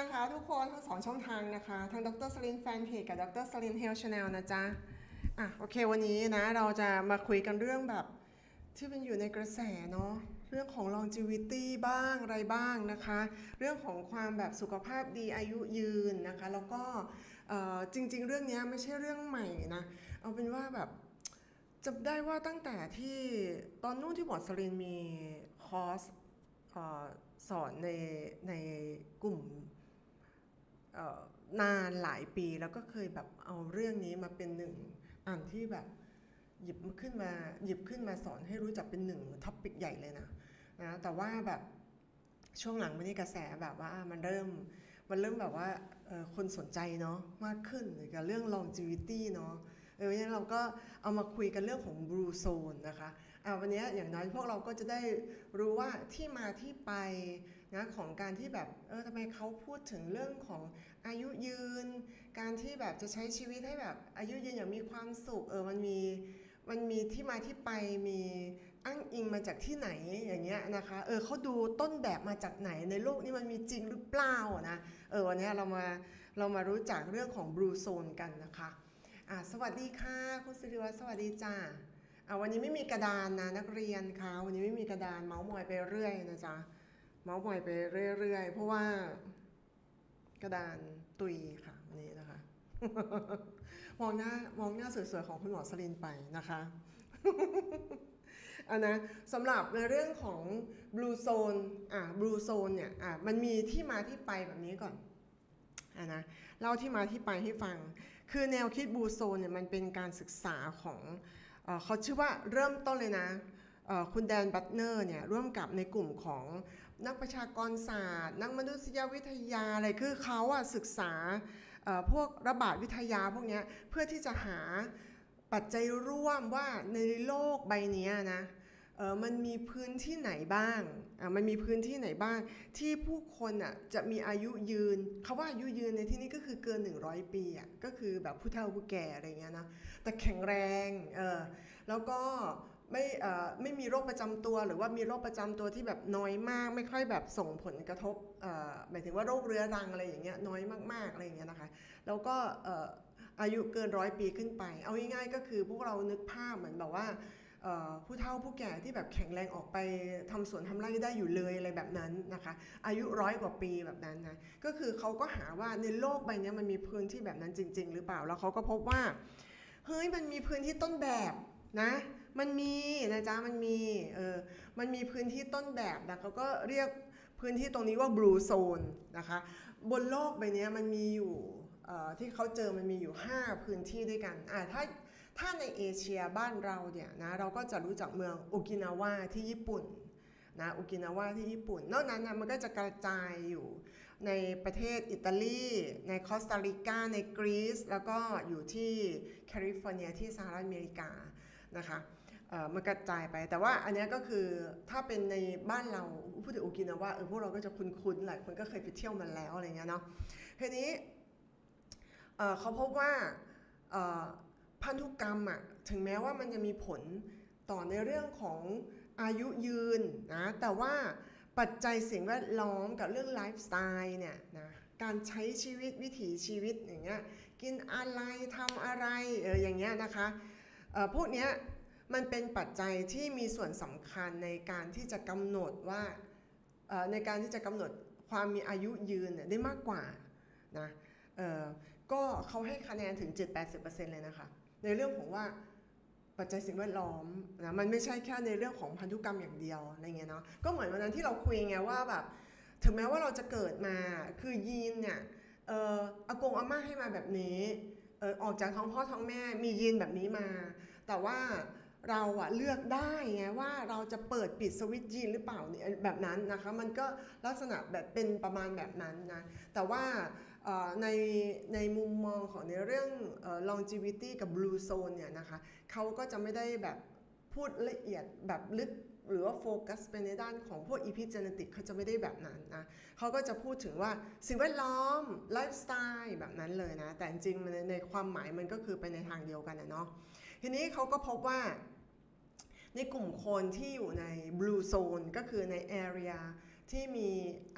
นะคะทุกคนทั้งสองช่องทางนะคะทั้งดรสลินแฟนเพจกับดรสลินเฮลชาแนลนะจ๊ะอะโอเควันนี้นะเราจะมาคุยกันเรื่องแบบที่มันอยู่ในกระแสเนาะเรื่องของ longevity บ้างอะไรบ้างนะคะ เรื่องของความแบบสุขภาพดีอายุยืนนะคะ แล้วก็จริง ๆ เรื่องนี้ไม่ใช่เรื่องใหม่นะเอาเป็นว่าแบบจำได้ว่าตั้งแต่ที่ตอนนู้นที่หมอสลินมีคอร์สออสอนในในกลุ่ม นานหลายปีแล้วก็เคยแบบเอาเรื่องนี้มาเป็นหนึ่งอันที่แบบหยิบขึ้นมาหยิบขึ้นมาสอนให้รู้จักเป็นหนึ่งท็อปิกใหญ่เลยนะนะแต่ว่าแบบช่วงหลังมันนี่กระแสแบบว่ามันเริ่มมันเริ่มแบบว่าคนสนใจเนาะมากขึ้นกับเรื่อง longevity เนาะเออเนั้นเราก็เอามาคุยกันเรื่องของ blue zone นะคะอ่าวันนี้อย่างน้อยพวกเราก็จะได้รู้ว่าที่มาที่ไป นะของการที่แบบเออทำไมเขาพูดถึงเรื่องของอายุยืน การที่แบบจะใช้ชีวิตให้แบบอายุยืนอย่างมีความสุขเออมันมีมันมีที่มาที่ไปมีอ้างอิงมาจากที่ไหนอย่างเงี้ยนะคะเออเขาดูต้นแบบมาจากไหนในโลกนี้มันมีจริงหรือเปล่านะเออวันนี้เรามาเรามารู้จักเรื่องของบลูโซนกันนะคะอะสวัสดีค่ะคุณสิริวัฒน์สวัสดีจ้าอะวันนี้ไม่มีกระดานนะนักเรียนคะวันนี้ไม่มีกระดานเมาส์มอยไปเรื่อยนะจ๊ะ เมาส์มอยไปเรื่อยๆ เพราะว่ากระดานตุยค่ะวันนี้นะคะ มองหน้ามองหน้าสวยๆของคุณหมอสลินไปนะคะอันนะสำหรับในเรื่องของบลูโซนอะบลูโซนเนี่ยอะมันมีที่มาที่ไปแบบนี้ก่อนอะนะเล่าที่มาที่ไปให้ฟัง คือแนวคิดบลูโซนเนี่ยมันเป็นการศึกษาของเอ่อเขาชื่อว่าเริ่มต้นเลยนะ คุณแดนบัตเนอร์เนี่ยร่วมกับในกลุ่มของนักประชากรศาสตร์ นักมนุษยวิทยาอะไรคือเขาอะศึกษาพวกระบาดวิทยาพวกนี้เพื่อที่จะหาปัจจัยร่วมว่าในโลกใบนี้นะมันมีพื้นที่ไหนบ้าง มันมีพื้นที่ไหนบ้าง ที่ผู้คนอะจะมีอายุยืนคาว่าอายุยืนในที่นี้ก็คือเกิน 100 ปีอะก็คือแบบผู้เฒ่าผู้แก่อะไรเงี้ยนะแต่แข็งแรงเออแล้วก็ ไม่ไม่มีโรคประจำตัว หรือว่ามีโรคประจำตัวที่แบบน้อยมาก ไม่ค่อยแบบส่งผลกระทบหมายถึงว่าโรคเรื้อรังอะไรอย่างเงี้ยน้อยมากๆอะไรอย่างเงี้ยนะคะ แล้วก็อายุเกินร้อยปีขึ้นไป เอาง่ายๆก็คือพวกเรานึกภาพเหมือนแบบว่าผู้เฒ่าผู้แก่ที่แบบแข็งแรงออกไปทำสวนทำไร่ได้อยู่เลยอะไรแบบนั้นนะคะ อายุร้อยกว่าปีแบบนั้นนะก็คือเขาก็หาว่าในโลกใบนี้มันมีพื้นที่แบบนั้นจริง ๆ หรือเปล่าแล้วเขาก็พบว่าเฮ้ยมันมีพื้นที่ต้นแบบนะ มันมีนะจ๊ะมันมีเออมันมีพื้นที่ต้นแบบนะเขาก็เรียกพื้นที่ตรงนี้ว่า blue zone นะคะบนโลกใบเนี้ยมันมีอยู่เอ่อที่เขาเจอมันมีอยู่ 5 พื้นที่ด้วยกันอ่าถ้าถ้าในเอเชียบ้านเราเนี่ยนะเราก็จะรู้จักเมืองโอกินาวาที่ญี่ปุ่นนะโอกินาวาที่ญี่ปุ่น นอกนั้นนะมันก็จะกระจายอยู่ในประเทศอิตาลี ในคอสตาริกา ในกรีซแล้วก็อยู่ที่แคลิฟอร์เนียที่สหรัฐอเมริกานะคะ มันกระจายไป แต่ว่าอันนี้ก็คือถ้าเป็นในบ้านเราพูดถึงโอกินาว่าเออพวกเราก็จะคุ้นๆหลายคนก็เคยไปเที่ยวมันแล้วอะไรเงี้ยเนาะทีนี้เขาพบว่าพันธุกรรมอะถึงแม้ว่ามันจะมีผลต่อในเรื่องของอายุยืนนะแต่ว่าปัจจัยสิ่งแวดล้อมกับเรื่องไลฟ์สไตล์เนี่ยนะการใช้ชีวิตวิถีชีวิตอย่างเงี้ยกินอะไรทำอะไรเอออย่างเงี้ยนะคะพวกเนี้ย มันเป็นปัจจัยที่มีส่วนสำคัญในการที่จะกำหนดว่าในการที่จะกำหนดความมีอายุยืนได้มากกว่านะก็เขาให้คะแนนถึง 7-80%เลยนะคะ ในเรื่องของว่าปัจจัยสิ่งแวดล้อมนะมันไม่ใช่แค่ในเรื่องของพันธุกรรมอย่างเดียวอะไรเงี้ยเนาะก็เหมือนวันนั้นที่เราคุยไงว่าแบบถึงแม้ว่าเราจะเกิดมาคือยีนเนี่ยเอออากงอาม่าให้มาแบบนี้เออออกจากท้องพ่อท้องแม่มียีนแบบนี้มา แต่ว่า เราอะเลือกได้ไงว่าเราจะเปิดปิดสวิตช์ยีนหรือเปล่าเนี่ยแบบนั้นนะคะมันก็ลักษณะแบบเป็นประมาณแบบนั้นนะแต่ว่าในในมุมมองของในเรื่อง longevity กับ blue zone เนี่ยนะคะเขาก็จะไม่ได้แบบพูดละเอียดแบบลึกหรือว่าโฟกัสไปในด้านของพวก epigenetic เขาจะไม่ได้แบบนั้นนะเขาก็จะพูดถึงว่าสิ่งแวดล้อมไลฟ์สไตล์แบบนั้นเลยนะ แต่จริงๆในในความหมายมันก็คือไปในทางเดียวกันนะเนาะ ทีนี้เขาก็พบว่า ในกลุ่มคนที่อยู่ใน blue zone ก็คือใน area ที่มี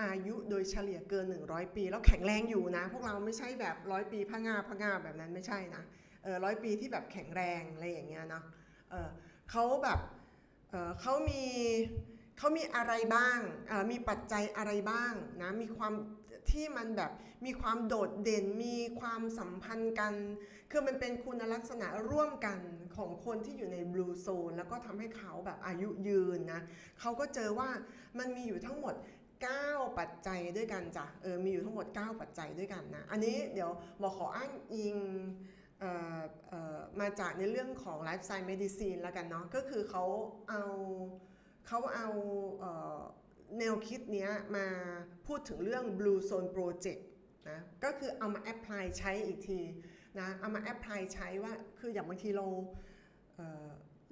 อายุโดยเฉลี่ยเกิน 100 ปี แล้วแข็งแรงอยู่นะ พวกเราไม่ใช่แบบร้อยปีพะงาพะงาแบบนั้นไม่ใช่นะเออร้อยปีที่แบบแข็งแรงอะไรอย่างเงี้ยเนาะเออเขาแบบเออเขามีเขามีอะไรบ้างเออมีปัจจัยอะไรบ้างนะมีความ ที่มันแบบมีความโดดเด่นมีความสัมพันธ์กัน คือมันเป็นคุณลักษณะร่วมกันของคนที่อยู่ในบลูโซนแล้วก็ทำให้เขาแบบอายุยืนนะเขาก็เจอว่ามันมีอยู่ทั้งหมด9 ปัจจัยด้วยกันจ้ะ เออ มีอยู่ทั้งหมด 9 ปัจจัยด้วยกันนะ อันนี้เดี๋ยวหมอขออ้างอิงออมาจากในเรื่องของ Lifestyle Medicine แล้วกันเนาะ ก็คือเขาเอาเขาเอาเอ่อ แนวคิดเนี้ยมาพูดถึงเรื่อง Blue Zone Project นะก็คือเอามาแอพพลายใช้อีกทีนะเอามาแอพพลายใช้ว่าคืออย่างบางทีเราเ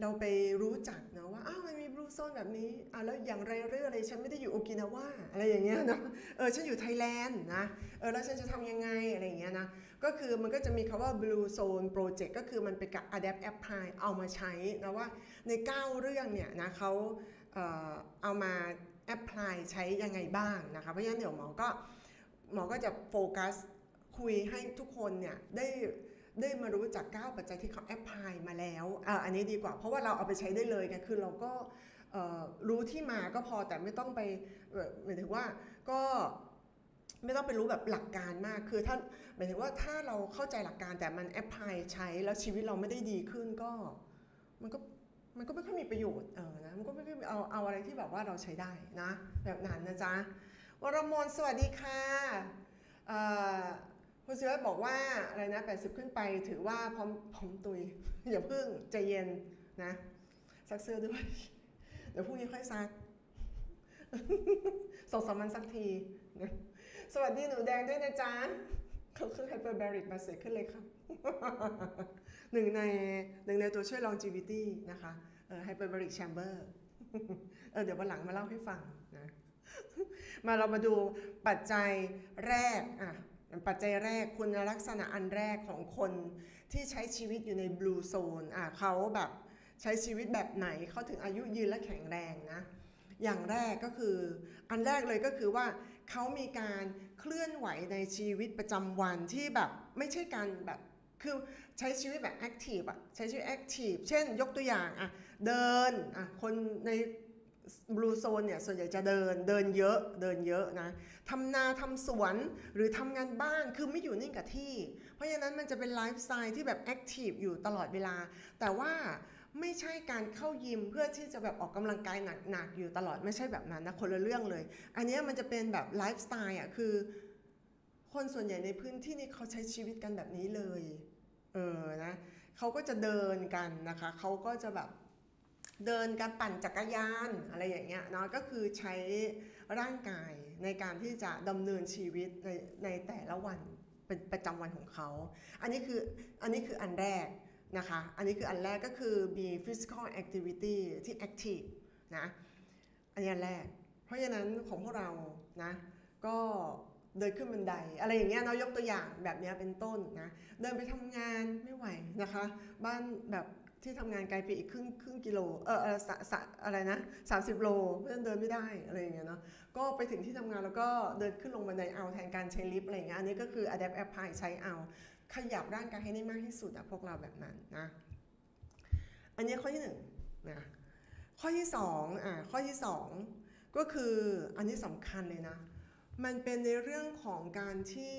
เราไปรู้จักนะว่าอ้าวมันมีบลูโซนแบบนี้อะแล้วอย่างไรเรื่องอะไรฉันไม่ได้อยู่โอกินาว่าอะไรอย่างเงี้ยนะเออฉันอยู่ไทยแลนด์นะเออแล้วฉันจะทำยังไงอะไรอย่างเงี้ยนะก็คือมันก็จะมีคำว่า Blue Zone Project ก็คือมันเป็นกับ Adapt Apply เอามาใช้นะว่าใน 9 เรื่องเนี่ยนะเขาเออเอามา Apply ใช้ยังไงบ้างนะคะเพราะฉะนั้นเดี๋ยวหมอก็หมอก็จะโฟกัสคุยให้ทุกคนเนี่ยได้ได้มารู้จาก 9 ปัจจัยที่เขาแอพพลายมาแล้วอ่าอันนี้ดีกว่า เพราะว่าเราเอาไปใช้ได้เลยไงคือเราก็รู้ที่มาก็พอแต่ไม่ต้องไปหมายถึงว่าก็ไม่ต้องไปรู้แบบหลักการมาก คือถ้าหมายถึงว่าถ้าเราเข้าใจหลักการแต่มันแอพพลายใช้แล้วชีวิตเราไม่ได้ดีขึ้นก็ มันก็ มันก็ไม่ค่อยมีประโยชน์เออนะมันก็ไม่ค่อยเอาเอาอะไรที่แบบว่าเราใช้ได้นะ แบบนั้นนะจ๊ะวรมนสวัสดีค่ะคุณศิวัตบอกว่าอะไรนะ 80 ขึ้นไปถือว่าพร้อมพร้อมตุย อย่าพึ่งใจเย็นนะซักเสื้อด้วย เดี๋ยวพรุ่งนี้ค่อยซักสองสามวันสักทีนะสวัสดีหนูแดงด้วยนะจ๊ะเขาคือไฮเปอร์แบริกมาเสยขึ้นเลยครับ หนึ่งในหนึ่งในตัวช่วย longevity นะคะเออไฮเปอร์แบริกแชมเบอร์เออเดี๋ยววันหลังมาเล่าให้ฟังนะมาเรามาดูปัจจัยแรกอะปัจจัยแรกคุณลักษณะอันแรกของคนที่ใช้ชีวิตอยู่ในบลูโซนอะเขาแบบใช้ชีวิตแบบไหนเขาถึงอายุยืนและแข็งแรงนะอย่างแรกก็คืออันแรกเลยก็คือว่าเขามีการเคลื่อนไหวในชีวิตประจำวันที่แบบไม่ใช่การแบบ คือใช้ชีวิตแบบแอคทีฟอะใช้ชีวิตแอคทีฟเช่นยกตัวอย่างอะเดินอะคนในบลูโซนเนี่ยส่วนใหญ่จะเดินเดินเยอะเดินเยอะนะทำนาทำสวนหรือทำงานบ้านคือไม่อยู่นิ่งกับที่ เพราะฉะนั้นมันจะเป็นไลฟ์สไตล์ที่แบบแอคทีฟอยู่ตลอดเวลา แต่ว่าไม่ใช่การเข้ายิมเพื่อที่จะแบบออกกำลังกายหนักๆอยู่ตลอดไม่ใช่แบบนั้นนะคนละเรื่องเลย อันนี้มันจะเป็นแบบไลฟ์สไตล์อะคือ คนส่วนใหญ่ในพื้นที่นี้เขาใช้ชีวิตกันแบบนี้เลย เออนะเขาก็จะเดินกันนะคะเขาก็จะแบบเดินการปั่นจักรยานอะไรอย่างเงี้ยเนาะก็คือใช้ร่างกายในการที่จะดำเนินชีวิตในในแต่ละวันเป็นประจำวันของเขา อันนี้คืออันนี้คืออันแรกนะคะ อันนี้คืออันแรกก็คือมี physical activity ที่ active นะ อันนี้อันแรก เพราะฉะนั้นของพวกเรานะก็ เดินขึ้นบันได อะไรอย่างเงี้ยเนาะยกตัวอย่างแบบเนี้ยเป็นต้นนะเดินไปทำงานไม่ไหวนะคะ บ้านแบบที่ทำงานไกลไปอีกครึ่งครึ่งกิโลเออออสะสะอะไรนะ30โลเพราะฉะนั้นเดินไม่ได้อะไรอย่างเงี้ยเนาะก็ไปถึงที่ทำงานแล้วก็เดินขึ้นลงบันไดเอาแทนการใช้ลิฟต์อะไรอย่างเงี้ยอันนี้ก็คือ adapt apply ใช้เอา ขยับร่างกายให้ได้มากที่สุดอะพวกเราแบบนั้นนะอันนี้ข้อที่หนึ่งนะข้อที่สองอะข้อที่สองก็คืออันนี้สำคัญเลยนะ มันเป็นในเรื่องของการที่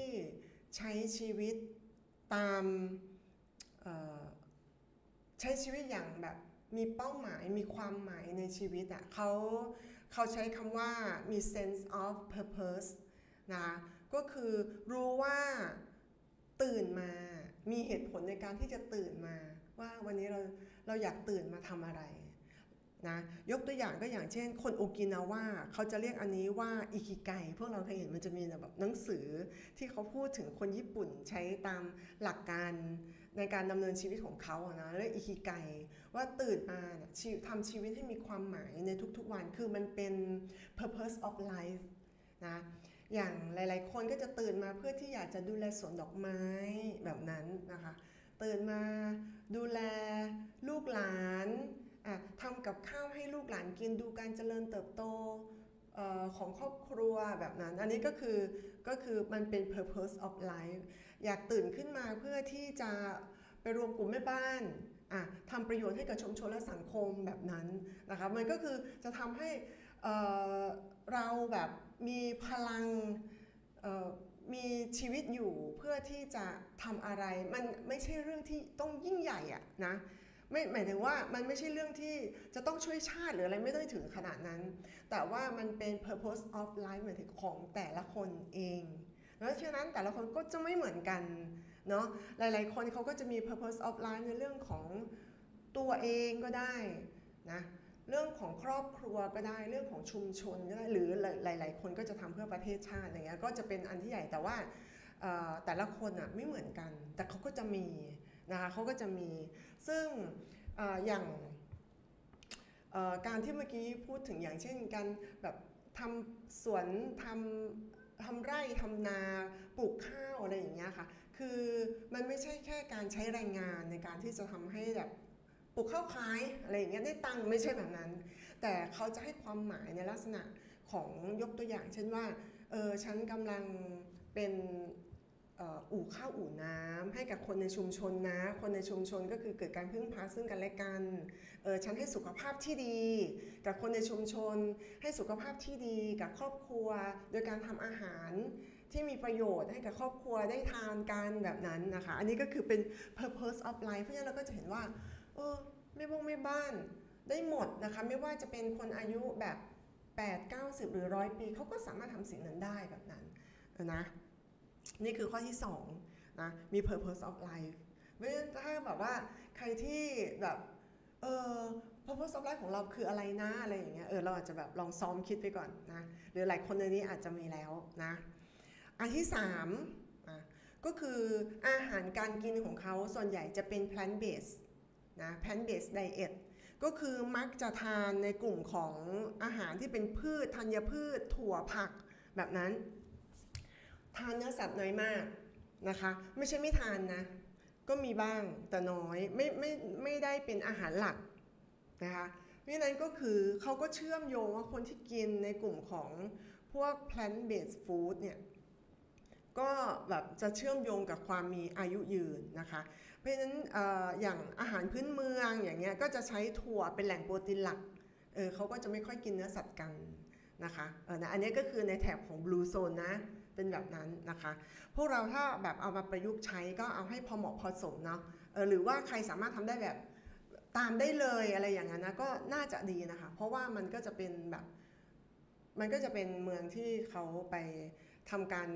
ใช้ชีวิตตามใช้ชีวิตอย่างแบบมีเป้าหมายมีความหมายในชีวิตอะ่ะเขาเขาใช้คำว่ามี sense of purpose นะก็คือรู้ว่าตื่นมามีเหตุผลในการที่จะตื่นมา ว่าวันนี้เราเราอยากตื่นมาทำอะไร นะยกตัวอย่างก็อย่างเช่น คนโอกินาว่าเขาจะเรียกอันนี้ว่าอิคิไกพวกเราเคยเห็นมันจะมีแบบหนังสือที่เขาพูดถึงคนญี่ปุ่นใช้ตามหลักการในการดำเนินชีวิตของเขาอะนะเรียกอิคิไกว่าตื่นมาเนี่ยทำชีวิตให้มีความหมายในทุกๆวันคือมันเป็น purpose of life นะอย่างหลายๆ คนก็จะตื่นมาเพื่อที่อยากจะดูแลสวนดอกไม้แบบนั้นนะคะตื่นมาดูแลลูกหลาน ทำกับข้าวให้ลูกหลานกินดูการเจริญเติบโตอของครอบครัวแบบนั้น อันนี้ก็คือก็คือมันเป็น purpose of life อยากตื่นขึ้นมาเพื่อที่จะไปรวมกลุ่มแม่บ้านทำประโยชน์ให้กับชุมชนและสังคมแบบนั้นนะคะมันก็คือจะทำให้เราแบบมีพลังมีชีวิตอยู่เพื่อที่จะทำอะไร มันไม่ใช่เรื่องที่ต้องยิ่งใหญ่อะนะ ไม่หมายถึงว่ามันไม่ใช่เรื่องที่จะต้องช่วยชาติหรืออะไรไม่ได้ถึงขนาดนั้น แต่ว่ามันเป็น purpose of life หมายถึงของแต่ละคนเองแล้วฉะนั้นแต่ละคนก็จะไม่เหมือนกันเนาะหลายๆ คนเขาก็จะมี purpose of life ในเรื่องของตัวเองก็ได้นะเรื่องของครอบครัวก็ได้เรื่องของชุมชนก็ได้หรือหลาย ๆ คนก็จะทำเพื่อประเทศชาติอะไรเงี้ยก็จะเป็นอันที่ใหญ่แต่ว่าแต่ละคนอะไม่เหมือนกัน แต่เขาก็จะมี นะคะเขาก็จะมี ซึ่งออย่างการที่เมื่อกี้พูดถึงอย่างเช่นการแบบทำสวนทำทำไร่ทำนาปลูกข้าวอะไรอย่างเงี้ยค่ะ คือมันไม่ใช่แค่การใช้แรงงานในการที่จะทำให้แบบปลูกข้าวขายอะไรอย่างเงี้ยได้ตังค์ไม่ใช่แบบนั้น แต่เขาจะให้ความหมายในลักษณะของยกตัวอย่าง เช่นว่าเออฉันกำลังเป็น อู่ข้าวอู่น้ำให้กับคนในชุมชนนะ คนในชุมชนก็คือเกิดการพึ่งพาซึ่งกันและกันเออฉันให้สุขภาพที่ดี กับคนในชุมชน ให้สุขภาพที่ดีกับครอบครัว โดยการทำอาหารที่มีประโยชน์ให้กับครอบครัวได้ทานกันแบบนั้นนะคะ อันนี้ก็คือเป็น purpose of life เพราะฉะนั้นเราก็จะเห็นว่าเออไม่บ้งไม่บ้านได้หมดนะคะไม่ว่าจะเป็นคนอายุแบบ 8 90 หรือร้อยปีเขาก็สามารถทำสิ่งนั้นได้แบบนั้นนะ นี่คือข้อที่2นะมี purpose of life ไม่ถ้าแบบว่าใครที่แบบเออ purpose of life ของเราคืออะไรนะอะไรอย่างเงี้ยเออเราอาจจะแบบลองซ้อมคิดไปก่อนนะหรือหลายคนในนี้อาจจะมีแล้วนะอันที่3อะก็คืออาหารการกินของเขาส่วนใหญ่จะเป็น plant based นะ plant based diet ก็คือมักจะทานในกลุ่มของอาหารที่เป็นพืชธัญพืช ถั่วผักแบบนั้น ทานเนื้อสัตว์น้อยมากนะคะ ไม่ใช่ไม่ทานนะ ก็มีบ้างแต่น้อยไม่ไม่ไม่ได้เป็นอาหารหลักนะคะเพราะฉะนั้นก็คือเขาก็เชื่อมโยงว่าคนที่กินในกลุ่มของพวก plant based food เนี่ยก็แบบจะเชื่อมโยงกับความมีอายุยืนนะคะ เพราะฉะนั้นอออย่างอาหารพื้นเมืองอย่างเงี้ยก็จะใช้ถั่วเป็นแหล่งโปรตีนหลักเออเขาก็จะไม่ค่อยกินเนื้อสัตว์กันนะคะเออนะอันนี้ก็คือในแถบของ blue zone นะ เป็นแบบนั้นนะคะ พวกเราถ้าแบบเอามาประยุกต์ใช้ก็เอาให้พอเหมาะพอสมเนาะหรือว่าใครสามารถทำได้แบบตามได้เลยอะไรอย่างนั้นนะก็น่าจะดีนะคะ เพราะว่ามันก็จะเป็นแบบมันก็จะเป็นเมืองที่เขาไปทำการ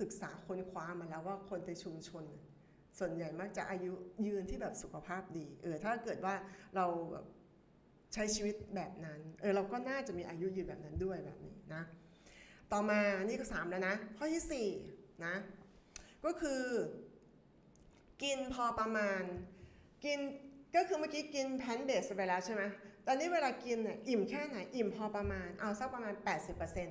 ศึกษาค้นคว้ามาแล้วว่าคนในชุมชน ส่วนใหญ่มักจะอายุยืนที่แบบสุขภาพดีเออถ้าเกิดว่าเราใช้ชีวิตแบบนั้นเออเราก็น่าจะมีอายุยืนแบบนั้นด้วยแบบนี้นะ ต่อมานี่ก็สามแล้วนะ ข้อที่สี่นะ ก็คือ กินพอประมาณ กินก็คือเมื่อกี้กินแพนเบสไปแล้วใช่ไหมตอนนี้เวลากินเนี่ยอิ่มแค่ไหน อิ่มพอประมาณ เอาสักประมาณ 80%น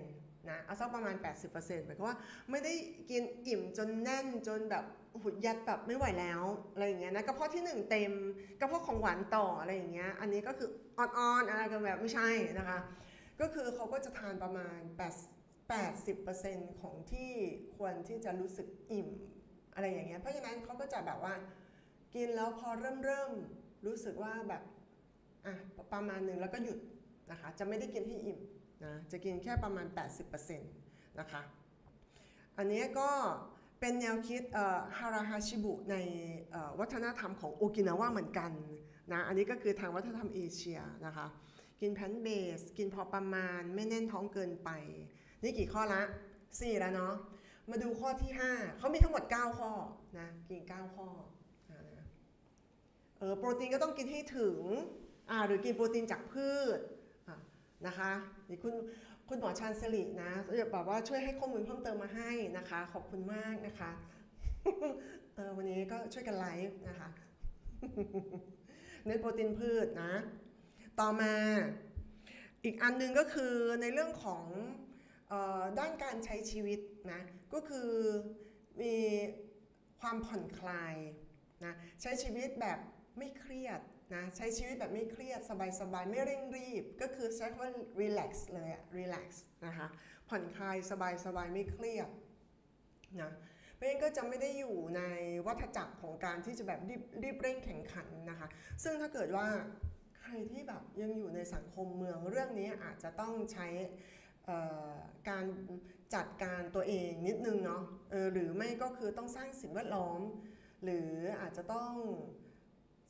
ะ เอาสักประมาณ 80%หมายความว่าไม่ได้กินอิ่มจนแน่นจนแบบหุดยัดแบบไม่ไหวแล้วอะไรอย่างเงี้ยนะกระเพาะที่หนึ่งเต็มกระเพาะของหวานต่ออะไรอย่างเงี้ย อันนี้ก็คืออ่อนๆอะไรกันแบบไม่ใช่นะคะ ก็คือเขาก็จะทานประมาณ8 80%ของที่ควรที่จะรู้สึกอิ่มอะไรอย่างเงี้ยเพราะฉะนั้นเขาก็จะแบบว่ากินแล้วพอเริ่มเริ่มรู้สึกว่าแบบอะประมาณหนึ่งแล้วก็หยุดนะคะจะไม่ได้กินให้อิ่มนะจะกินแค่ประมาณ 80%นะคะอันนี้ก็เป็นแนวคิดฮาราฮาชิบุในวัฒนธรรมของโอกินาวาเหมือนกันนะอันนี้ก็คือทางวัฒนธรรมเอเชียนะคะกินแพนเบส กินพอประมาณไม่แน่นท้องเกินไป นี่กี่ข้อละ 4 แล้วเนาะ มาดูข้อที่ 5 เขามีทั้งหมด 9 ข้อนะกิน9ข้อนะเออโปรตีนก็ต้องกินให้ถึงอ่าหรือกินโปรตีนจากพืชนะคะนี่คุณคุณหมอชาญสลินะจะบอกว่าช่วยให้ข้อมูลเพิ่มเติมมาให้นะคะ ขอบคุณมากนะคะเออวันนี้ก็ช่วยกันไลฟ์นะคะเน้นโปรตีนพืชนะ ต่อมาอีกอันหนึงก็คือในเรื่องของ ด้านการใช้ชีวิตนะก็คือมีความผ่อนคลายนะใช้ชีวิตแบบไม่เครียดนะใช้ชีวิตแบบไม่เครียดสบายๆ ไม่เร่งรีบ ก็คือใช้คำว่า relax เลยอะ relax นะคะผ่อนคลายสบายๆ ไม่เครียดนะเพราะฉะนั้นก็จะไม่ได้อยู่ในวัฏจักรของการที่จะแบบรีบรีบเร่งแข่งขันนะคะซึ่งถ้าเกิดว่าใครที่แบบยังอยู่ในสังคมเมืองเรื่องนี้อาจจะต้องใช้ การจัดการตัวเองนิดนึงเนาะออหรือไม่ก็คือต้องสร้างสิ่งแวดล้อม หรืออาจจะต้อง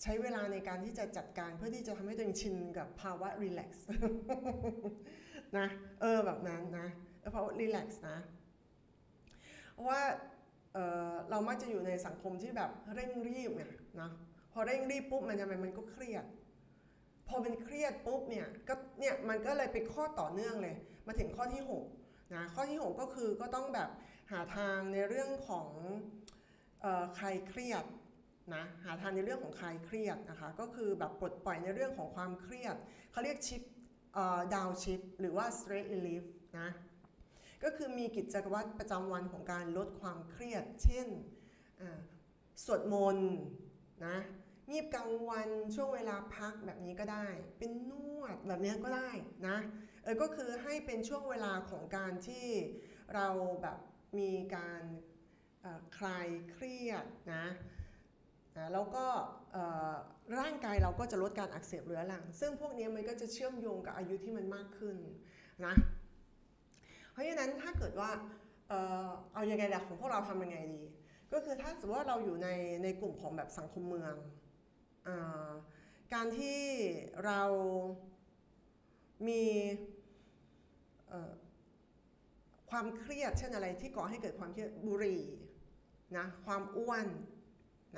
ใช้เวลาในการที่จะจัดการเพื่อที่จะทำให้ตัวเองชินกับภาวะรีแลกซ์นะเออแบบนั้นนะเออภาวะรีแลกซ์นะเพราะว่าเออเรามักจะอยู่ในสังคมที่แบบเร่งรีบไงนะพอเร่งรีบปุ๊บมันจะมันก็เครียด พอเป็นเครียดปุ๊บเนี่ยก็เนี่ยมันก็เลยเป็นข้อต่อเนื่องเลย มาถึงข้อที่6นะข้อที่ 6 ก็คือก็ต้องแบบหาทางในเรื่องของออใครเครียดนะหาทางในเรื่องของคลายเครียดนะคะก็คือแบบปลดปล่อยในเรื่องของความเครียดเขาเรียกชิปดาวชิปหรือว่า stress relief นะก็คือมีกิจวัตรประจำวันของการลดความเครียด เช่นสวดมนต์นะ งีบกลางวันช่วงเวลาพักแบบนี้ก็ได้ เป็นนวดแบบนี้ก็ได้นะเออก็คือให้เป็นช่วงเวลาของการที่เราแบบมีการคลายเครียดนะนะแล้วก็ร่างกายเราก็จะลดการอักเสบเรื้อรัง ซึ่งพวกนี้มันก็จะเชื่อมโยงกับอายุที่มันมากขึ้นนะเพราะฉะนั้นถ้าเกิดว่าเออเอายังไงล่ะของพวกเราทำยังไงดี ก็คือถ้าสมมติว่าเราอยู่ในในกลุ่มของแบบสังคมเมือง การที่เรามีความเครียดเช่นอะไรที่ก่อให้เกิดความเครียดบุหรี่นะความอ้วน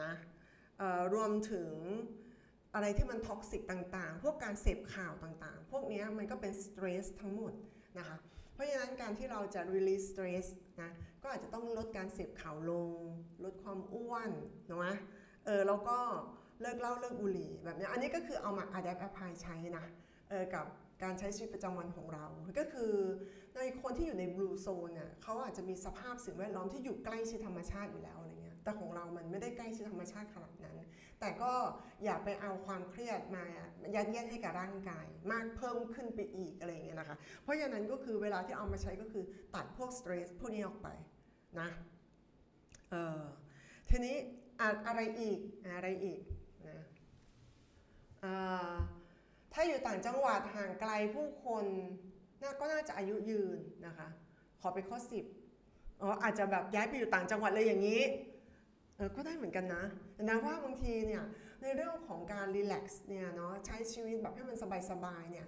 นะรวมถึงอะไรที่มันท็อกซิกต่างๆ พวกการเสพข่าวต่างๆ พวกนี้มันก็เป็นสเตรสทั้งหมดนะคะ เพราะฉะนั้นการที่เราจะ release stress นะ ก็อาจจะต้องลดการเสพข่าวลง ลดความอ้วนนะวะเออแล้วก็ เลิกเหล้าเลิกบุหรี่แบบนี้อันนี้ก็คือเอามา adapt apply ใช้นะเออกับการใช้ชีวิตประจำวันของเรา ก็คือในคนที่อยู่ใน blue zone เนี่ยเขาอาจจะมีสภาพสิ่งแวดล้อมที่อยู่ใกล้ชิดธรรมชาติอยู่แล้วอะไรเงี้ยแต่ของเรามันไม่ได้ใกล้ชิดธรรมชาติขนาดนั้น แต่ก็อย่าไปเอาความเครียดมายัดเยียดให้กับร่างกาย มากเพิ่มขึ้นไปอีกอะไรเงี้ยนะคะ เพราะฉะนั้นก็คือเวลาที่เอามาใช้ก็คือตัดพวกสเตรสพวกนี้ออกไปนะเออทีนี้อะอะไรอีกอะไรอีก นะถ้าอยู่ต่างจังหวัดห่างไกลผู้คนน่าก็น่าจะอายุยืนนะคะ ขอไปข้อ 10อ๋ออาจจะแบบย้ายไปอยู่ต่างจังหวัดเลยอย่างนี้เออก็ได้เหมือนกันนะนะว่าบางทีเนี่ยในเรื่องของการรีแลกซ์เนี่ยเนาะใช้ชีวิตแบบให้มันสบายๆเนี่ย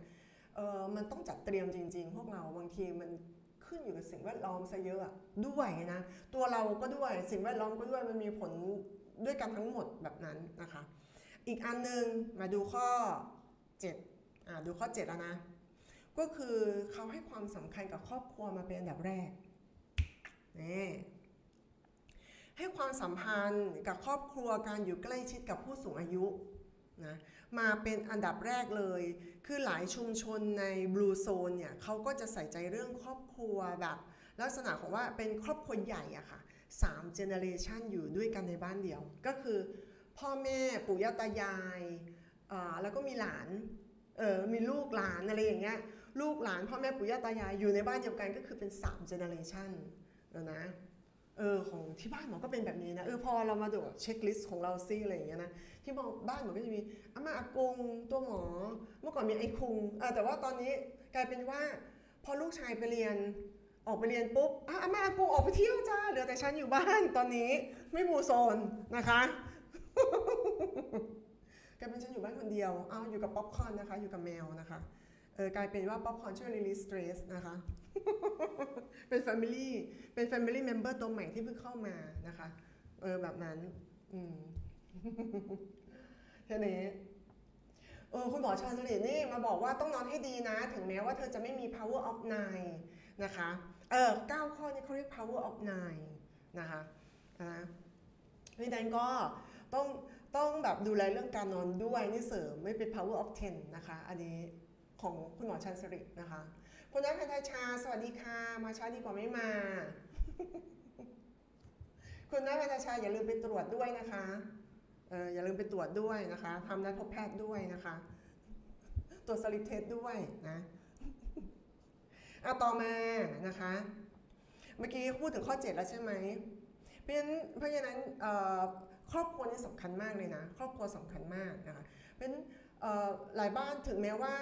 เออมันต้องจัดเตรียมจริง ๆ พวกเราบางทีมันขึ้นอยู่กับสิ่งแวดล้อมซะเยอะด้วยนะตัวเราก็ด้วยสิ่งแวดล้อมก็ด้วยมันมีผลด้วยกันทั้งหมดแบบนั้นนะคะ อีกอันหนึงมาดูข้อ7อ่าดูข้อ7แล้วนะ ก็คือเขาให้ความสำคัญกับครอบครัวมาเป็นอันดับแรกนี่ให้ความสัมพันธ์กับครอบครัวการอยู่ใกล้ชิดกับผู้สูงอายุนะมาเป็นอันดับแรกเลย คือหลายชุมชนในบลูโซนเนี่ยเขาก็จะใส่ใจเรื่องครอบครัวแบบลักษณะของว่าเป็นครอบครัวใหญ่อะค่ะสามเจเนเรชันอยู่ด้วยกันในบ้านเดียว ก็คือ พ่อแม่ปู่ย่าตายายแล้วก็มีหลานเออมีลูกหลานอะไรอย่างเงี้ยลูกหลานพ่อแม่ปู่ย่าตายายอยู่ในบ้านเดียวกันก็คือเป็น3เจเนเรชันนะเออของที่บ้านหมอก็เป็นแบบนี้นะเออพอเรามาดูเช็คลิสต์ของเราซิอะไรอย่างเงี้ยนะที่มอบ้านหมอก็จะมีอาม่าอากงตัวหมอ เมื่อก่อนมีไอ้คุงเออแต่ว่าตอนนี้กลายเป็นว่า พอลูกชายไปเรียนออกไปเรียนปุ๊บอะอาม่าอากงออกไปเที่ยวจ้าเหลือแต่ฉันอยู่บ้านตอนนี้ไม่บูโซนนะคะ กลายเป็นฉันอยู่บ้านคนเดียวอ้าวอยู่กับป๊อปคอร์นนะคะ อยู่กับแมวนะคะเออกลายเป็นว่าป๊อปคอร์นช่วย release stress นะคะ เป็น family เป็น family member ตัวใหม่ที่เพิ่งเข้ามานะคะ เออแบบนั้น อืมทีนี้เออคุณหมอชาญจริตนี่มาบอกว่าต้องนอนให้ดีนะ ถึงแม้ว่าเธอจะไม่มี power of nine นะคะ เออเก้าข้อนี้เขาเรียก power of nine นะคะนะเพราะฉะนั้นก็ ต้องต้องแบบดูแลเรื่องการนอนด้วยนี่เสริมไม่เป็น power of ten นะคะ อันนี้ของคุณหมอชันสรินะคะคุณนัทพันธชา สวัสดีค่ะ มาช้าดีกว่าไม่มา คุณนัทพันธชาอย่าลืมไปตรวจด้วยนะคะเอออย่าลืมไปตรวจด้วยนะคะทำนัดพบแพทย์ด้วยนะคะ ตรวจสลิปเทสด้วยนะเอาต่อมานะคะ เมื่อกี้พูดถึงข้อ 7 แล้วใช่ไหมเพราะฉะนั้นเพราะฉะนั้น ครอบครัวนี่สำคัญมากเลยนะ ครอบครัวสำคัญมากนะคะเพราะฉะนั้นหลายบ้านถึงแม้ว่า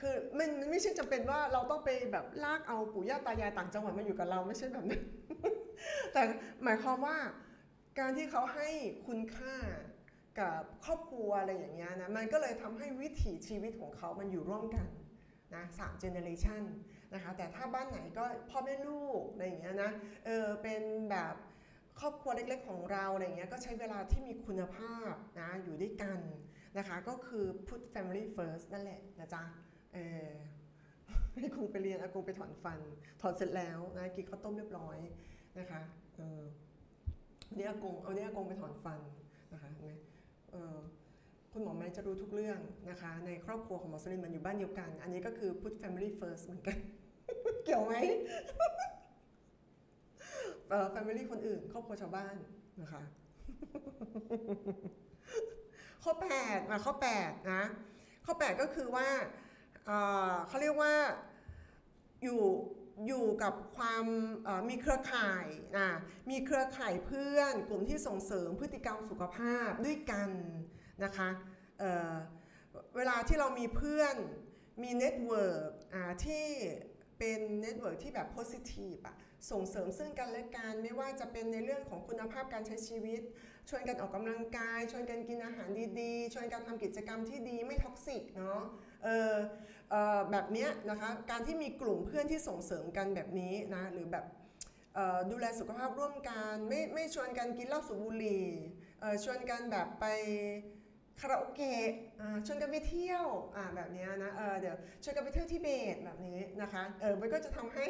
คือมันไม่ใช่จำเป็นว่าเราต้องไปแบบลากเอาปู่ย่าตายายต่างจังหวัดมาอยู่กับเราไม่ใช่แบบนั้นแต่หมายความว่าการที่เขาให้คุณค่ากับครอบครัวอะไรอย่างเงี้ยนะมันก็เลยทำให้วิถีชีวิตของเขามันอยู่ร่วมกันนะสามเจเนเรชันนะคะแต่ถ้าบ้านไหนก็พ่อแม่ลูกอะไรอย่างเงี้ยนะเออเป็นแบบ ครอบครัวเล็กๆของเราอะไรเงี้ยก็ใช้เวลาที่มีคุณภาพนะอยู่ด้วยกันนะคะก็คือ put family first นั่นแหละนะจ๊ะเออให้ครูไปเรียนอากูไปถอนฟัน ถอนเสร็จแล้วนะกินข้าวต้มเรียบร้อยนะคะเออวันนี้อากงเอาเนี้อากงไปถอนฟันนะคะเห็นไหมเออคุณหมอแม่จะรู้ทุกเรื่องนะคะ ในครอบครัวของหมอสลินมันอยู่บ้านเดียวกัน อันนี้ก็คือ put family first เหมือนกัน เกี่ยวไหม เออ family คนอื่น ครอบครัวชาวบ้านนะคะ ข้อ8มาข้อ8นะข้อ 8 ก็คือว่าเอ่อเขาเรียกว่าอยู่อยู่กับความมีเครือข่ายนะมีเครือข่ายเพื่อนกลุ่มที่ส่งเสริมพฤติกรรมสุขภาพด้วยกันนะคะเออเวลาที่เรามีเพื่อนมีเน็ตเวิร์กที่เป็นเน็ตเวิร์กที่แบบโพสิทีฟอะ ส่งเสริมซึ่งกันและกันไม่ว่าจะเป็นในเรื่องของคุณภาพการใช้ชีวิต ชวนกันออกกำลังกาย ชวนกันกินอาหารดีๆ ชวนกันทำกิจกรรมที่ดีไม่ท็อกซิกเนาะเออเออแบบเนี้ยนะคะการที่มีกลุ่มเพื่อนที่ส่งเสริมกันแบบนี้นะหรือแบบดูแลสุขภาพร่วมกันไม่ไม่ชวนกันกินเหล้าสูบบุหรี่ชวนกันแบบไปคาราโอเกะชวนกันไปเที่ยวแบบนี้นะเเดี๋ยวชวนกันไปเที่ยวทิเบตแบบนี้นะคะเออมันก็จะทำให้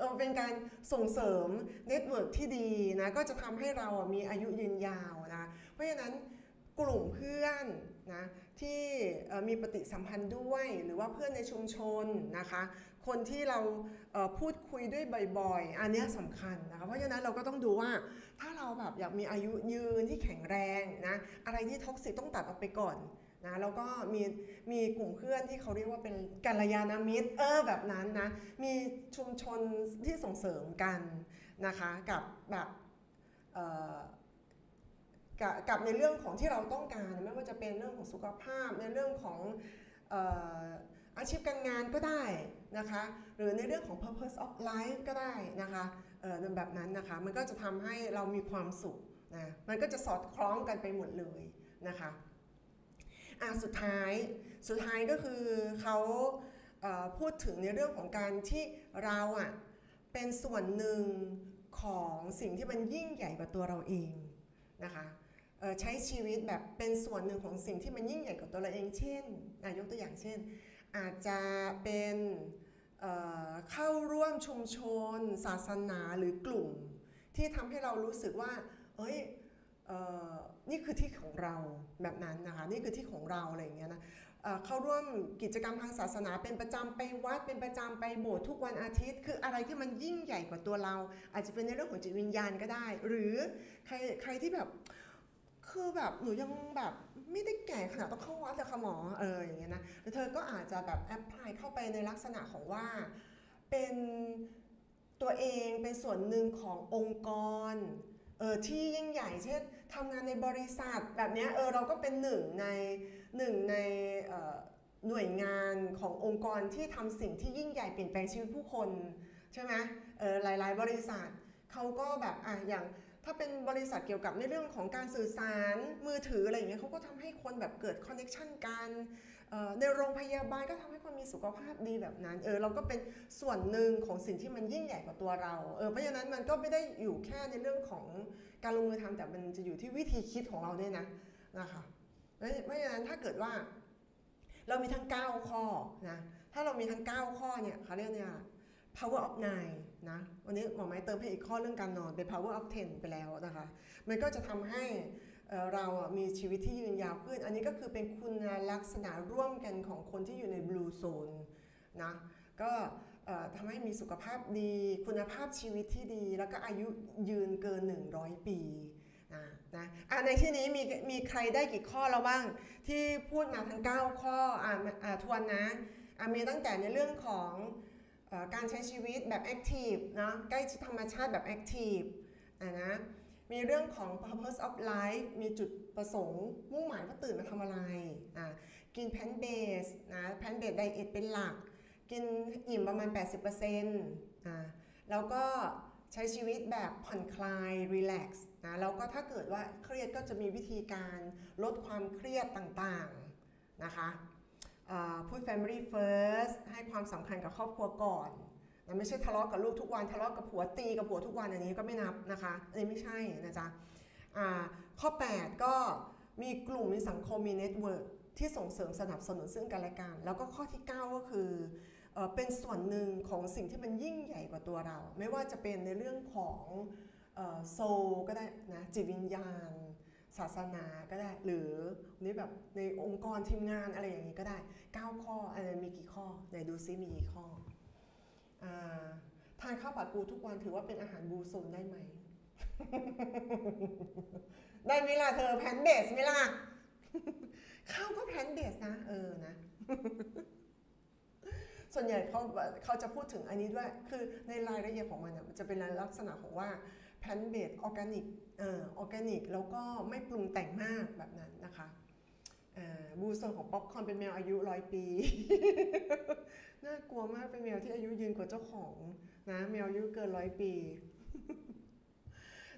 เออเป็นการส่งเสริมเน็ตเวิร์กที่ดีนะก็จะทำให้เราอะมีอายุยืนยาวนะเพราะฉะนั้นกลุ่มเพื่อนนะที่มีปฏิสัมพันธ์ด้วยหรือว่าเพื่อนในชุมชนนะคะ คนที่เราเพูดคุยด้วยบ่อยๆ อันนี้สำคัญนะคะเพราะฉะนั้นเราก็ต้องดูว่าถ้าเราแบบอยากมีอายุยืนที่แข็งแรงนะอะไรที่ท็อกซิกต้องตัดออกไปก่อน นะแล้วก็มีมีกลุ่มเพื่อนที่เขาเรียกว่าเป็นกัลยาณมิตรเออแบบนั้นนะมีชุมชนที่ส่งเสริมกันนะคะกับแบบกับกับในเรื่องของที่เราต้องการไม่ว่าจะเป็นเรื่องของสุขภาพ ในเรื่องของอาชีพการงานก็ได้นะคะหรือในเรื่องของ purpose of life ก็ได้นะคะเออแบบนั้นนะคะมันก็จะทำให้เรามีความสุขนะมันก็จะสอดคล้องกันไปหมดเลยนะคะ อะสุดท้ายสุดท้ายก็คือเขาเพูดถึงในเรื่องของการที่เราอะเป็นส่วนหนึ่งของสิ่งที่มันยิ่งใหญ่กว่าตัวเราเองนะคะใช้ชีวิตแบบเป็นส่วนหนึ่งของสิ่งที่มันยิ่งใหญ่กว่าตัวเราเอง เช่นยกตัวอย่างเช่น อาจจะเป็นเเข้าร่วมชุมชน ศาสนาหรือกลุ่ม ที่ทำให้เรารู้สึกว่า เอ้ย นี่คือที่ของเราแบบนั้นนะคะนี่คือที่ของเราอะไรอย่างเงี้ยนะเข้าร่วมกิจกรรมทางศาสนาเป็นประจำไปวัดเป็นประจำไปโบสถ์ทุกวันอาทิตย์ คืออะไรที่มันยิ่งใหญ่กว่าตัวเรา อาจจะเป็นในเรื่องของจิตวิญญาณก็ได้ หรือใครใครที่แบบคือแบบหนูยังแบบไม่ได้แก่ขนาดต้องเข้าวัดเลยค่ะหมอเอออย่างเงี้ยนะแล้วเธอก็อาจจะแบบแอพพลายเข้าไปในลักษณะของว่าเป็นตัวเองเป็นส่วนหนึ่งขององค์กรเออที่ยิ่งใหญ่เช่น ทำงานในบริษัทแบบนี้เออเราก็เป็นหนึ่งในหนึ่งในหน่วยงานขององค์กรที่ทำสิ่งที่ยิ่งใหญ่เปลี่ยนแปลงชีวิตผู้คนใช่ไหมเออหลายๆ บริษัทเขาก็แบบอะอย่างถ้าเป็นบริษัทเกี่ยวกับในเรื่องของการสื่อสารมือถืออะไรอย่างเงี้ยเขาก็ทำให้คนแบบเกิดคอนเน็ชันกัน ในโรงพยาบาลก็ทำให้คนมีสุขภาพดีแบบนั้นเออเราก็เป็นส่วนหนึ่งของสิ่งที่มันยิ่งใหญ่กว่าตัวเราเออเพราะฉะนั้นมันก็ไม่ได้อยู่แค่ในเรื่องของการลงมือทำแต่มันจะอยู่ที่วิธีคิดของเราด้วยนะนะคะเพราะเพราะฉะนั้นถ้าเกิดว่า เรามีทั้ง 9 ข้อนะถ้าเรามีทั้ง 9 ข้อเนี่ยเขาเรียกเนี่ย power of nine นะวันนี้หมอไม้เติมให้อีกข้อเรื่องการนอนเป็น power of ten ไปแล้วนะคะ มันก็จะทำให้ เราอะมีชีวิตที่ยืนยาวขึ้น อันนี้ก็คือเป็นคุณลักษณะร่วมกันของคนที่อยู่ใน blue zone นะก็ทำให้มีสุขภาพดี คุณภาพชีวิตที่ดี แล้วก็อายุยืนเกิน 100 ปีอ่านะอะในที่นี้มีมีใครได้กี่ข้อแล้วบ้าง ที่พูดมาทั้ง 9 ข้ออ่าอ่าทวนนะอะมีตั้งแต่ในเรื่องของอการใช้ชีวิตแบบแอคทีฟนะใกล้ชิดธรรมชาติแบบแอคทีฟอะนะ มีเรื่องของ purpose of life มีจุดประสงค์ มุ่งหมายว่าตื่นมาทำอะไรอะกินแพนเบสนะแพนเบสไดเอทเป็นหลัก กินอิ่มประมาณ 80%อ่าแล้วก็ใช้ชีวิตแบบผ่อนคลายรีแลกซ์นะแล้วก็ถ้าเกิดว่าเครียดก็จะมีวิธีการลดความเครียดต่างๆนะคะพูด family first ให้ความสำคัญกับครอบครัวก่อน ไม่ใช่ทะเลาะกับลูกทุกวันทะเลาะกับผัวตีกับผัวทุกวันอันนี้ก็ไม่นับนะคะอันนี้ไม่ใช่นะจ๊ะข้อ 8 ก็มีกลุ่มมีสังคมมีเน็ตเวิร์กที่ส่งเสริมสนับสนุนซึ่งกันและกันแล้วก็ข้อที่ 9 ก็คือเอเป็นส่วนหนึ่งของสิ่งที่มันยิ่งใหญ่กว่าตัวเรา ไม่ว่าจะเป็นในเรื่องของโซก็ได้นะจิตวิญญาณ ศาสนาก็ได้ หรือนี่แบบในองค์กรทีมงานอะไรอย่างนี้ก็ได้ 9 ข้ออันนั้นมีกี่ข้อไหนดูซิมีกี่ข้อ ทานข้าวผัดปูทุกวันถือว่าเป็นอาหารบูโซนได้ไหม ได้ไหมล่ะเธอแพนเบสไหมล่ะข้าวก็แพนเบสนะเออนะ ส่วนใหญ่เขาเขาจะพูดถึงอันนี้ด้วย คือในรายละเอียดของมันน่ะมันจะเป็นลักษณะของว่าแพนเบสออร์แกนิกเอ่อออร์แกนิกแล้วก็ไม่ปรุงแต่งมากแบบนั้นนะคะ บูโซนของป๊อปคอนเป็นแมวอายุร้อยปี น่ากลัวมากเป็นแมวที่อายุยืนกว่าเจ้าของนะแมวอายุเกินร้อยปี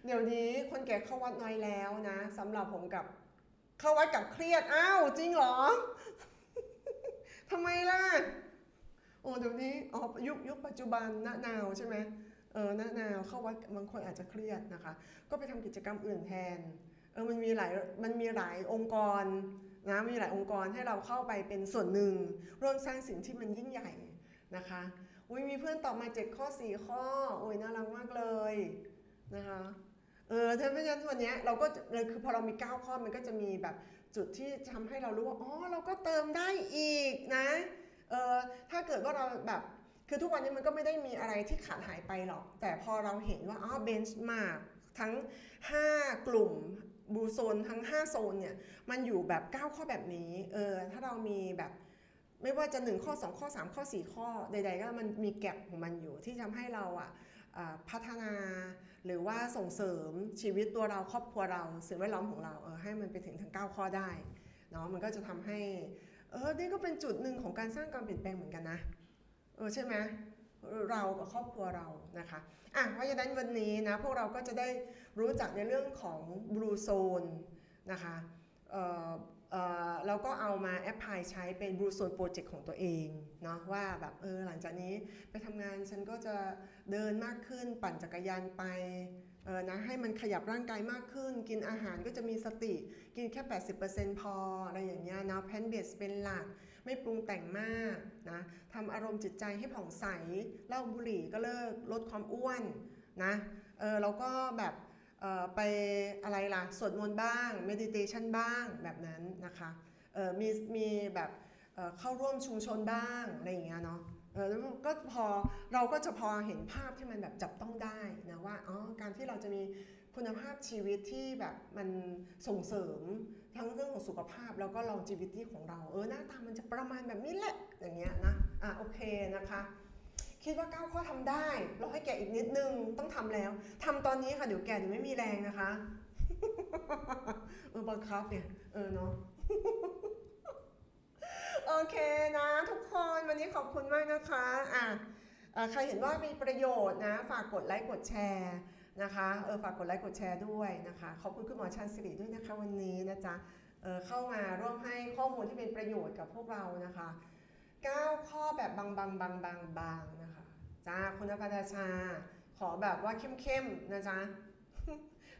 เดี๋ยวนี้คนแก่เข้าวัดน้อยแล้วนะสำหรับผมกับเข้าวัดกับเครียดอ้าวจริงเหรอทำไมล่ะโอ้เดี๋ยวนี้อ๋อยุคยุคปัจจุบันหน้าหนาวใช่ไหมเออหน้าหนาวเข้าวัดบางคนอาจจะเครียดนะคะ ก็ไปทำกิจกรรมอื่นแทนเออมันมีหลายมันมีหลายองค์กร นะมีหลายองค์กรให้เราเข้าไปเป็นส่วนหนึ่ง ร่วมสร้างสิ่งที่มันยิ่งใหญ่นะคะอุ้ยมีเพื่อนตอบมา 7 ข้อ 4 ข้อโอ้ยน่ารักมากเลยนะคะเออถ้าเพราะฉะนั้นวันนี้เราก็เลยคือพอเรามี 9 ข้อมันก็จะมีแบบจุดที่ทำให้เรารู้ว่าอ๋อเราก็เติมได้อีกนะเออถ้าเกิดว่าเราแบบคือทุกวันนี้มันก็ไม่ได้มีอะไรที่ขาดหายไปหรอก แต่พอเราเห็นว่าอ๋อเบนช์มาร์กทั้ง 5 กลุ่ม บูโซนทั้ง 5 โซนเนี่ยมันอยู่แบบ 9 ข้อแบบนี้เออถ้าเรามีแบบไม่ว่าจะ 1 ข้อ 2 ข้อ 3 ข้อ 4 ข้อใด ๆ ก็มันมีแก็บของมันอยู่ที่ทำให้เราอะพัฒนาหรือว่าส่งเสริมชีวิตตัวเราครอบครัวเราสิ่งแวดล้อมของเราเออให้มันไปถึงทั้ง 9 ข้อได้เนาะมันก็จะทำให้เออนี่ก็เป็นจุดหนึ่งของการสร้างการเปลี่ยนแปลงเหมือนกันนะเออใช่ไหม เรากับครอบครัวเรานะคะอะเพราะฉะนั้นวันนี้นะพวกเราก็จะได้รู้จักในเรื่องของบลูโซนนะคะเราก็เอามาแอปพลายใช้เป็นบลูโซนโปรเจกต์ของตัวเองเนาะว่าแบบเออหลังจากนี้ไปทำงานฉันก็จะเดินมากขึ้นปั่นจักรยานไปเออนะให้มันขยับร่างกายมากขึ้น กินอาหารก็จะมีสติกินแค่ 80%พออะไรอย่างเงี้ยนะแพนเบสเป็นหลัก ไม่ปรุงแต่งมากนะทำอารมณ์จิตใจให้ผ่องใสเล้าบุหรี่ก็เลิกลดความอ้วนนะเออเราก็แบบไปอะไรล่ะสวดมนต์บ้างเมดิเทชันบ้างแบบนั้นนะคะเออมีมีแบบเเข้าร่วมชุมชนบ้างอะไรอย่างเงี้ยเนาะเออแล้วก็พอเราก็จะพอเห็นภาพที่มันแบบจับต้องได้นะว่าอ๋อการที่เราจะมีคุณภาพชีวิตที่แบบมันส่งเสริม ทั้งเรื่องของสุขภาพแล้วก็ longevity ของเรา เออหน้าตามันจะประมาณแบบนี้แหละ อย่างเงี้ยนะ อะโอเคนะคะ คิดว่าก้าวข้อทำได้ เรอให้แก่อีกนิดนึง ต้องทำแล้วทำตอนนี้ค่ะ เดี๋ยวแก่เดี๋ยวไม่มีแรงนะคะ เออบังคับเนี่ย เออเนาะโอเคนะทุกคนวันนี้ขอบคุณมากนะคะ อะอ่อใครเห็นว่ามีประโยชน์นะ ฝากกดไลค์กดแชร์ นะคะเออฝากกดไลค์กดแชร์ด้วยนะคะ ขอบคุณคุณหมอชันสิริด้วยนะคะวันนี้นะจ๊ะเออเข้ามาร่วมให้ข้อมูลที่เป็นประโยชน์กับพวกเรานะคะ9ข้อแบบบางๆบางบางบางบางนะคะจ้าคุณนภัทรชา ขอแบบว่าเข้มๆนะจ๊ะ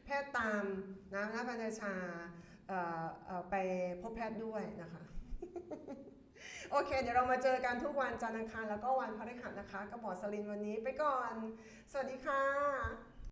แพทย์ตามนะนภัทรชาเออเออไปพบแพทย์ด้วยนะคะโอเค เดี๋ยวเรามาเจอกันทุกวันจันทร์อังคารแล้วก็วันพฤหัสนะคะกับหมอสลินวันนี้ไปก่อน สวัสดีค่ะ